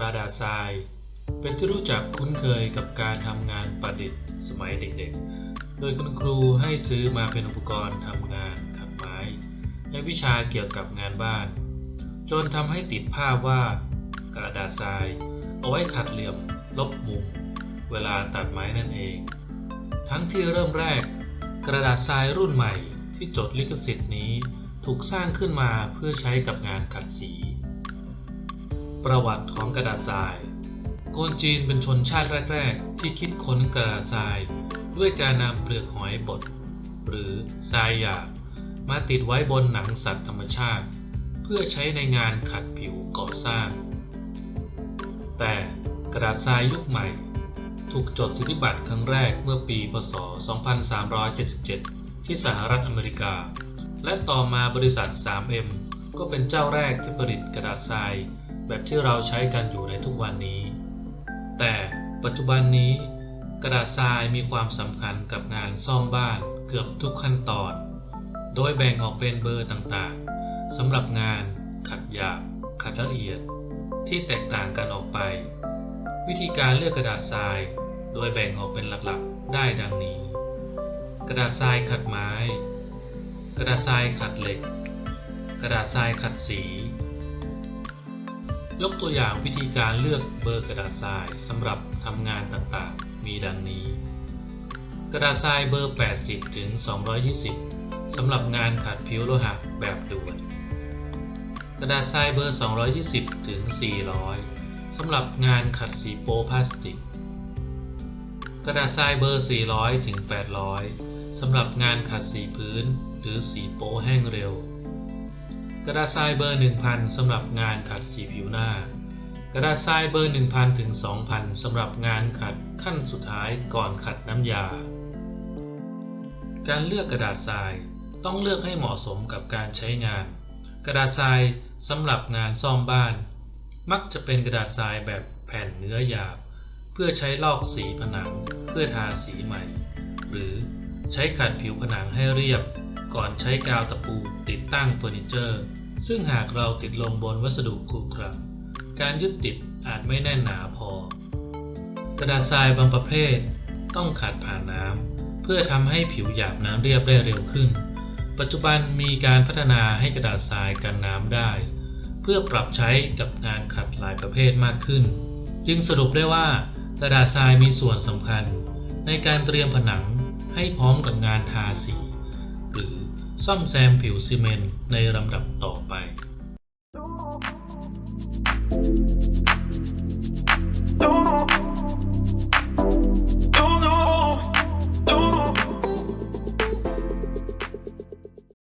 กระดาษทราย เป็นที่รู้จักคุ้นเคยกับการทำงานประดิษฐ์สมัยเด็กๆ โดยคุณครูให้ซื้อมาเป็นอุปกรณ์ทำงานขัดไม้และวิชาเกี่ยวกับงานบ้าน จนทำให้ติดภาพว่า กระดาษทรายเอาไว้ขัดเหลี่ยม ลบมุม เวลาตัดไม้นั่นเอง ทั้งที่เริ่มแรก กระดาษทรายรุ่นใหม่ที่จดลิขสิทธิ์นี้ถูกสร้างขึ้นมาเพื่อใช้กับงานขัดสี ประวัติของกระดาษทราย คนจีนเป็นชนชาติแรก ๆ ที่คิดค้นกระดาษทราย ด้วยการนำเปลือกหอยบดหรือทรายหยาบมาติดไว้บนหนังสัตว์ธรรมชาติ เพื่อใช้ในงานขัดผิวก่อสร้าง แต่กระดาษทรายยุคใหม่ ถูกจดสิทธิบัตรครั้งแรกเมื่อปี พศ 2377 ที่สหรัฐอเมริกา และต่อมาบริษัท 3M ก็เป็นเจ้าแรกที่ผลิตกระดาษทราย แบบที่เราใช้กันอยู่ในทุกวันนี้ แต่ปัจจุบันนี้ กระดาษทรายมีความสำคัญกับงานซ่อมบ้านเกือบทุกขั้นตอน โดยแบ่งออกเป็นเบอร์ต่างๆสำหรับงานขัดหยาบขัดละเอียด ที่แตกต่างกันออกไป วิธีการเลือกกระดาษทราย โดยแบ่งออกเป็นหลักๆ ได้ดังนี้ กระดาษทรายขัดไม้ กระดาษทรายขัดเหล็ก กระดาษทรายขัดสี ยกตัวอย่างวิธีการเลือกเบอร์กระดาษทรายสำหรับทำงานต่างๆ มีดังนี้ กระดาษทรายเบอร์ 80 ถึง 220 สำหรับงานขัดผิวโลหะแบบด่วน กระดาษทรายเบอร์ 220 ถึง 400 สำหรับงานขัดสีโปพลาสติก กระดาษทรายเบอร์ 400 ถึง 800 สำหรับงานขัดสีพื้น หรือสีโปแห้งเร็ว กระดาษทรายเบอร์ 1000สำหรับงานขัดสีผิวหน้า กระดาษทรายเบอร์ 1000 ถึง 2000สำหรับงานขัดขั้นสุดท้ายก่อนขัดน้ำยา การเลือกกระดาษทรายต้องเลือกให้เหมาะสมกับการใช้งาน กระดาษทรายสำหรับงานซ่อมบ้าน มักจะเป็นกระดาษทรายแบบแผ่นเนื้อหยาบ เพื่อใช้ลอกสีผนัง เพื่อทาสีใหม่ หรือใช้ขัดผิวผนังให้เรียบ ก่อนใช้กาวตะปูติดตั้งเฟอร์นิเจอร์ ซึ่งหากเราติดลงบนวัสดุขรุขระการยึดติดอาจไม่แน่นหนาพอ กระดาษทรายบางประเภท ต้องขัดผ่านน้ำเพื่อทำให้ผิวหยาบน้ำเรียบได้เร็วขึ้น ปัจจุบันมีการพัฒนาให้กระดาษทรายกันน้ำได้ เพื่อปรับใช้กับงานขัดหลายประเภทมากขึ้น จึงสรุปได้ว่ากระดาษทรายมีส่วนสำคัญ ในการเตรียมผนังให้พร้อมกับงานทาสี ซ่อมแซมผิวซีเมนต์ในลำดับต่อไป Don't